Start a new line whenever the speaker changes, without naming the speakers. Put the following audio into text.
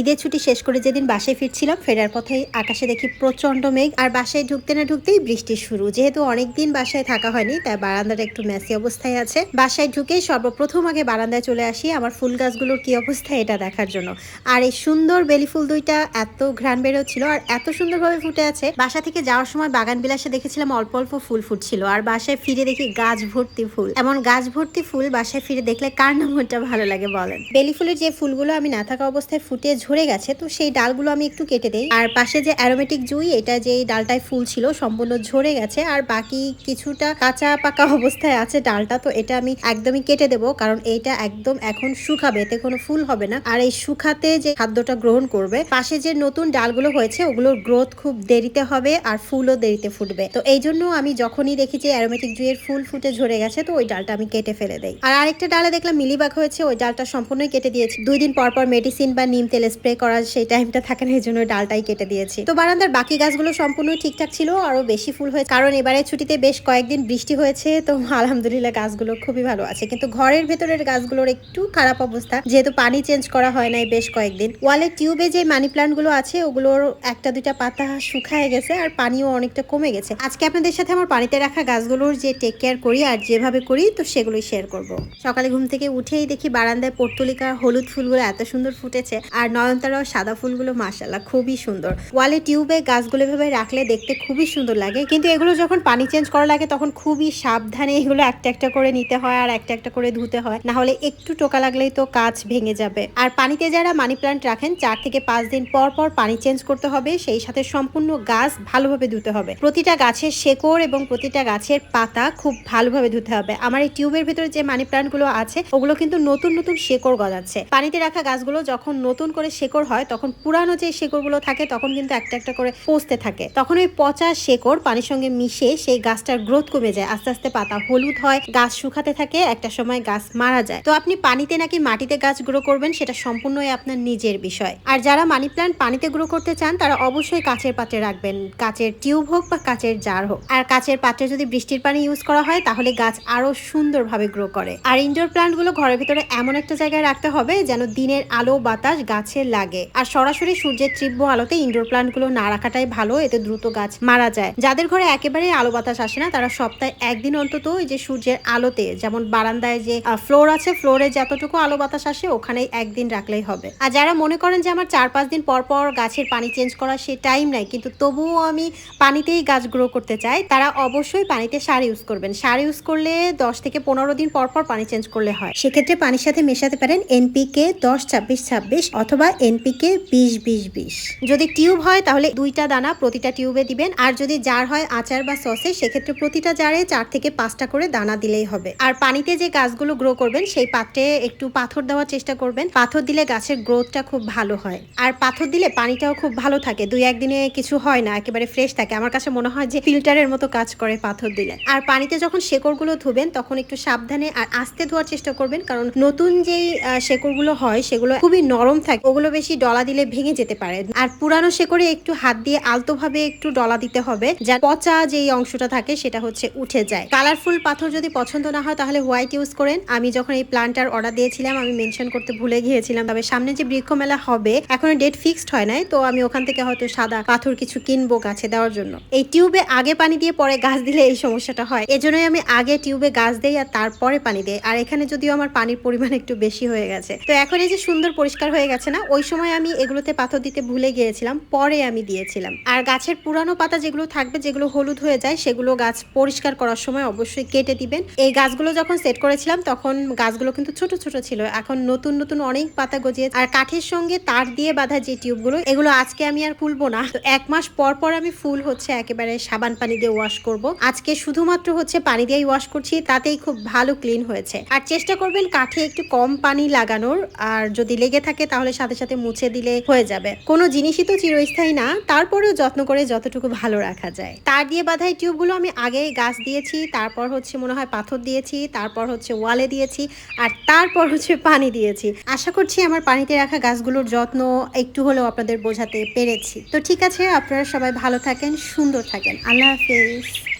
ঈদের ছুটি শেষ করে যেদিন বাসায় ফিরছিলাম, ফেরার পথে আকাশে দেখি প্রচণ্ড মেঘ। আর বাসায় ঢুকতে না ঢুকতেই বৃষ্টি শুরু। যেহেতু অনেকদিন বাসায় থাকা হয়নি, তাই বারান্দাটা একটু মেসি অবস্থায় আছে। বাসায় ঢুকেই সর্বপ্রথম আগে বারান্দায় চলে আসি আমার ফুল গাছগুলোর কি অবস্থা এটা দেখার জন্য। আর এই সুন্দর বেলি ফুল দুইটা এত ঘ্রাণ বেরোচ্ছিল আর এত সুন্দরভাবে ফুটে আছে। বাসা থেকে যাওয়ার সময় বাগান বিলাসে দেখেছিলাম অল্প অল্প ফুল ফুটছিল আর বাসায় ফিরে দেখি গাছ ভর্তি ফুল। এমন গাছ ভর্তি ফুল বাসায় ফিরে দেখলে কার না ভালো লাগে বলেন? বেলি ফুলের যে ফুলগুলো আমি না থাকা অবস্থায় ফুটে ঝরে গেছে, তো সেই ডালগুলো আমি একটু কেটে দেই। আর পাশে যে অ্যারোমেটিক জুই, এটা যে ডালটায় ফুল ছিল, সম্পূর্ণ ঝরে গেছে। আর বাকি কিছুটা কাঁচা পাকা অবস্থায় আছে ডালটা, তো এটা আমি একদমই কেটে দেবো, কারণ এইটা একদম এখন শুকাবে, এতে কোনো ফুল হবে না। আর এই শুকাতে যে খাদ্যটা গ্রহণ করবে, পাশে যে নতুন ডালগুলো হয়েছে, ওগুলোর গ্রোথ খুব দেরিতে হবে আর ফুলও দেরিতে ফুটবে। তো এই জন্য আমি যখনই দেখি যে অ্যারোমেটিক জুইয়ের ফুল ফুটে ঝরে গেছে, তো ওই ডালটা আমি কেটে ফেলে দেই। আর আরেকটা ডালে দেখলাম মিলিবাগ হয়েছে, ওই ডালটা সম্পূর্ণই কেটে দিয়েছি। দুই দিন পর পর মেডিসিন বা নিম তেল স্প্রে করার সেই টাইমটা থাকে না, এই জন্য ডালটাই কেটে দিয়েছি। তো বারান্দার বাকি গাছগুলো সম্পূর্ণ ঠিকঠাক ছিল আরও বেশি ফুল হয়েছে। কারণ এবারে ছুটিতে বেশ কয়েকদিন বৃষ্টি হয়েছে, তো আলহামদুলিল্লাহ গাছগুলো খুবই ভালো আছে। কিন্তু ঘরের ভেতরের গাছগুলোর একটু খারাপ অবস্থা, যেহেতু পানি চেঞ্জ করা হয় নাই বেশ কয়েকদিন। ওয়ালের টিউবে যে মানি প্লান্টগুলো আছে, ওগুলোর একটা দুইটা পাতা শুকায় গেছে আর পানিও অনেকটা কমে গেছে। আজকে আপনাদের সাথে আমার পানিতে রাখা গাছগুলোর যে টেক কেয়ার করি আর যেভাবে করি, তো সেগুলোই শেয়ার করব। সকালে ঘুম থেকে উঠেই দেখি বারান্দায় পর্তুলিকা, হলুদ ফুলগুলো এত সুন্দর ফুটেছে, আর নয়নতারাও সাদা ফুলগুলো মাসাল্লাহ খুবই সুন্দর। ওয়ালে টিউবে গাছগুলো এভাবে রাখলে দেখতে খুবই সুন্দর লাগে। কিন্তু এগুলো যখন পানি চেঞ্জ করা লাগে, তখন খুবই সাবধানে এগুলো একটা একটা করে নিতে হয় আর একটা একটা করে ধুতে হয়। না হলে একটু টোকা লাগলেই তো কাজ ভেঙে যাবে। আর পানিতে যারা মানি প্লান্ট রাখেন, চার থেকে পাঁচ দিন পর পর পানি চেঞ্জ করতে হবে। সেই সাথে সম্পূর্ণ গাছ ভালোভাবে ধুতে হবে। প্রতিটা গাছের শেকড় এবং প্রতিটা গাছের পাতা খুব ভালোভাবে ধুতে হবে। আমার এই টিউবের ভিতরে যে মানি প্লান্টগুলো আছে, ওগুলো কিন্তু নতুন নতুন শেকড় গজাচ্ছে। পানিতে রাখা গাছগুলো যখন নতুন করে শেকড় হয়, তখন পুরানো যে শেকড়গুলো থাকে, তখন কিন্তু একটা একটা করে পচতে থাকে। তখন ওই পচা শেকড় পানির সঙ্গে মিশে সেই গাছটার গ্রোথ কমে যায়। আস্তে আস্তে পাতা হলুদ হয়, গাছ শুকাতে থাকে, একটা সময় গাছ মারা যায়। তো আপনি পানিতে নাকি মাটিতে গাছ গ্রো করবেন, সেটা সম্পূর্ণই আপনার নিজের বিষয়। আর যারা মানি প্ল্যান্ট পানিতে গ্রো করতে চান, তারা অবশ্যই কাচের পাত্রে রাখবেন। কাচের টিউব হোক বা কাচের জার হোক। আর কাচের পাত্রে যদি বৃষ্টির পানি ইউজ করা হয়, তাহলে গাছ আরও সুন্দরভাবে গ্রো করে। আর ইনডোর প্ল্যান্টগুলো ঘরের ভিতরে এমন একটা জায়গায় রাখতে হবে, যেন দিনের আলো বাতাস গাছে লাগে। আর সরাসরি সূর্যের তীব্র আলোতে ইনডোর প্ল্যান্টগুলো না রাখাটাই ভালো, এতে দ্রুত গাছ মারা যায়। যাদের ঘরে একেবারে আলো বাতাস আসে না, তারা সপ্তাহে একদিন অন্তত ওই যে সূর্যের আলোতে, যেমন বারান্দায় যে ফ্লোর আছে ফ্লোরে যতটুকু আলো বাতাস আসে, ওখানেই একদিন রাখলেই হবে। আর যারা মনে করেন যে আমার চার পাঁচ দিন পর পর গাছের পানি চেঞ্জ করা সে টাইম নাই, কিন্তু তবুও আমি পানিতেই গাছ গ্রো করতে চাই, তারা অবশ্যই পানিতে সার ইউজ করবেন। সার ইউজ করলে দশ থেকে পনেরো দিন পর পর পানি চেঞ্জ করলে হয়। সেক্ষেত্রে পানির সাথে মেশাতে পারেন এনপিকে দশ ছাব্বিশ ছাব্বিশ অথবা এনপিকে বিশ বিশ বিশ। যদি টিউব হয়, তাহলে দুইটা দানা প্রতিটা টিউবে দিবেন। আর যদি জার হয়, আচার বা সসে, সেক্ষেত্রে প্রতিটা জারে চার থেকে পাঁচটা করে দানা দিলেই হবে। আর পানিতে যে গাছগুলো গ্রো করবেন, সেই পাত্রে একটু পাথর দেওয়ার চেষ্টা করবেন। পাথর দিলে গাছের গ্রোথটা খুব ভালো হয়। আর পাথর দিলে পানিটাও খুব ভালো থাকে। দুই একদিনে কিছু হয় না, একেবারে ফ্রেশ থাকে। আমার কাছে মনে হয় যে ফিল্টারের মতো কাজ করে পাথর দিলে। আর পানিতে যখন শেকড়গুলো ধুবেন, তখন একটু সাবধানে আর আস্তে ধোয়ার চেষ্টা করবেন। কারণ নতুন যেই শেকড়গুলো হয়, সেগুলো খুবই নরম থাকে। ওগুলো বেশি ডলা দিলে ভেঙে যেতে পারে। আর পুরানো শেকড়ে একটু হাত দিয়ে আলতোভাবে একটু ডলা দিতে হবে যা পচা যেই অংশটা থাকে সেটা হচ্ছে উঠে যায়। কালারফুল পাথর যদি পছন্দ না হয় তাহলে হোয়াইট ইউজ করেন। আমি যখন এই প্লান্টার অর্ডার দিয়েছিলাম, আমি মেনশন করতে ভুলে গিয়েছিলাম। তবে সামনে যে বৃক্ষ মেলা হবে, এখনও ডেট ফিক্সড হয় নাই। তো আমি ওখান থেকে হয়তো সাদা পাথর কিছু কিনবো গাছে দেওয়ার জন্য। এই টিউবে আগে পানি দিয়ে পরে গাছ দিলে এই সমস্যাটা হয়। এজন্যই আমি আগে টিউবে গাছ দেই আর তারপরে পানি দেই। আর এখানে যদিও আমার পানির পরিমাণ একটু বেশি হয়ে গেছে। তো এখন এই যে সুন্দর পরিষ্কার হয়ে গেছে না ওই সময় আমি এগুলোতে পাথর দিতে ভুলে গিয়েছিলাম, পরে আমি দিয়েছিলাম। আর গাছের পুরানো পাতা যেগুলো থাকবে, যেগুলো হলুদ হয়ে যায়, সেগুলো গাছ পরিষ্কার করার সময় অবশ্যই কেটে দিবেন। এই গাছগুলো যখন সেট করেছিলাম, তখন গাছগুলো কিন্তু ছোট ছোট ছিল। এখন নতুন নতুন অনেক পাতা গজিয়ে আর কাঠের সঙ্গে তার দিয়ে বাঁধা যে টিউবগুলো, এগুলো আজকে আমি আর খুলবো না। এক মাস পর পর আমি ফুল হচ্ছে একেবারে সাবান পানি দিয়ে ওয়াশ করব। আজকে শুধুমাত্র হচ্ছে পানি দিয়েই ওয়াশ করছি, তাতেই খুব ভালো ক্লিন হয়েছে। আর চেষ্টা করবেন কাঠে একটু কম পানি লাগানোর, আর যদি লেগে থাকে তাহলে সাথে সাথে সাথে মুছে দিলে হয়ে যাবে। কোনো জিনিসই তো চিরস্থায়ী না, তারপরেও যত্ন করে যতটুকু ভালো রাখা যায়। তার দিয়ে বাঁধা এই টিউবগুলো আমি আগে গাছ দিয়েছি, তারপর হচ্ছে মনে হয় পাথর দিয়েছি, তারপর হচ্ছে ওয়ালে দিয়েছি, আর তারপর হচ্ছে পানি দিয়েছি। আশা করছি আমার পানিতে রাখা গাছগুলোর যত্ন একটু হলেও আপনাদের বোঝাতে পেরেছি। তো ঠিক আছে, আপনারা সবাই ভালো থাকেন, সুন্দর থাকেন। আল্লাহ হাফেজ।